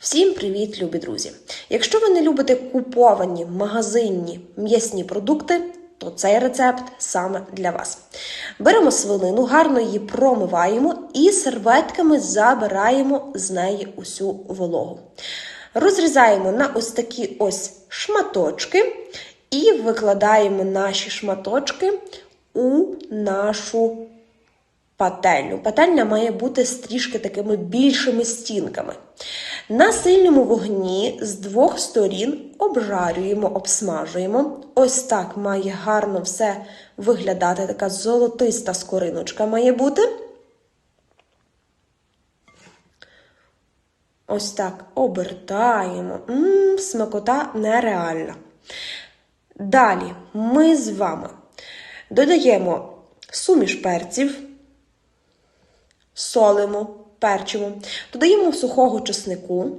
Всім привіт, любі друзі! Якщо ви не любите куповані магазинні м'ясні продукти, то цей рецепт саме для вас. Беремо свинину, гарно її промиваємо і серветками забираємо з неї усю вологу. Розрізаємо на ось такі ось шматочки і викладаємо наші шматочки у нашу пательню. Пательня має бути з трішки такими більшими стінками. На сильному вогні з двох сторін обжарюємо, обсмажуємо. Ось так має гарно все виглядати. Така золотиста скориночка має бути. Ось так обертаємо. Мм, смакота нереальна. Далі ми з вами додаємо суміш перців солимо, перчимо, додаємо сухого чеснику.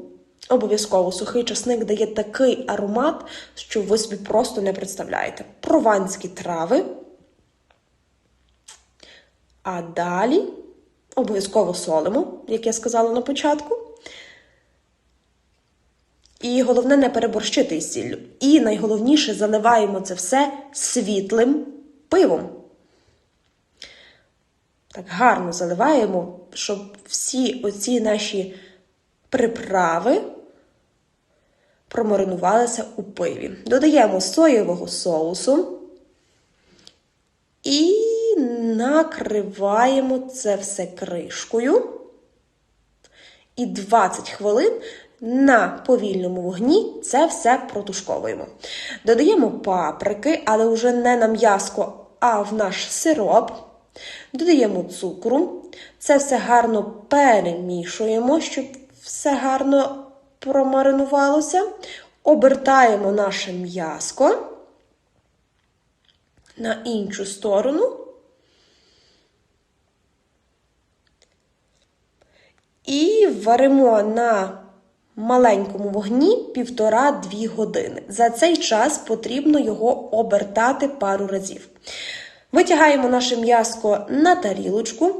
Обов'язково сухий чесник дає такий аромат, що ви собі просто не представляєте. Прованські трави. А далі обов'язково солимо, як я сказала на початку. І головне не переборщити із сіллю. І найголовніше заливаємо це все світлим пивом. Так гарно заливаємо, щоб всі оці наші приправи промаринувалися у пиві. Додаємо соєвого соусу і накриваємо це все кришкою. І 20 хвилин на повільному вогні це все протушковуємо. Додаємо паприки, але вже не на м'яско, а в наш сироп. Додаємо цукру, це все гарно перемішуємо, щоб все гарно промаринувалося. Обертаємо наше м'яско на іншу сторону. І варимо на маленькому вогні півтора-дві години. За цей час потрібно його обертати пару разів. Витягаємо наше м'яско на тарілочку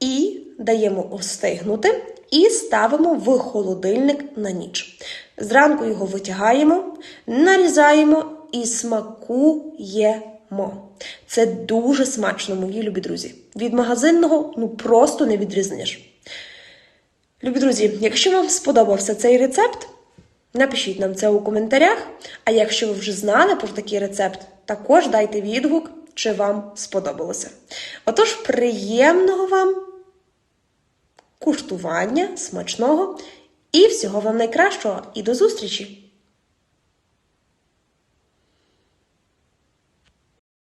і даємо остигнути, і ставимо в холодильник на ніч. Зранку його витягаємо, нарізаємо і смакуємо. Це дуже смачно, мої любі друзі. Від магазинного ну просто не відрізниш. Любі друзі, якщо вам сподобався цей рецепт, напишіть нам це у коментарях. А якщо ви вже знали про такий рецепт, також дайте відгук чи вам сподобалося. Отож, приємного вам куштування, смачного і всього вам найкращого і до зустрічі!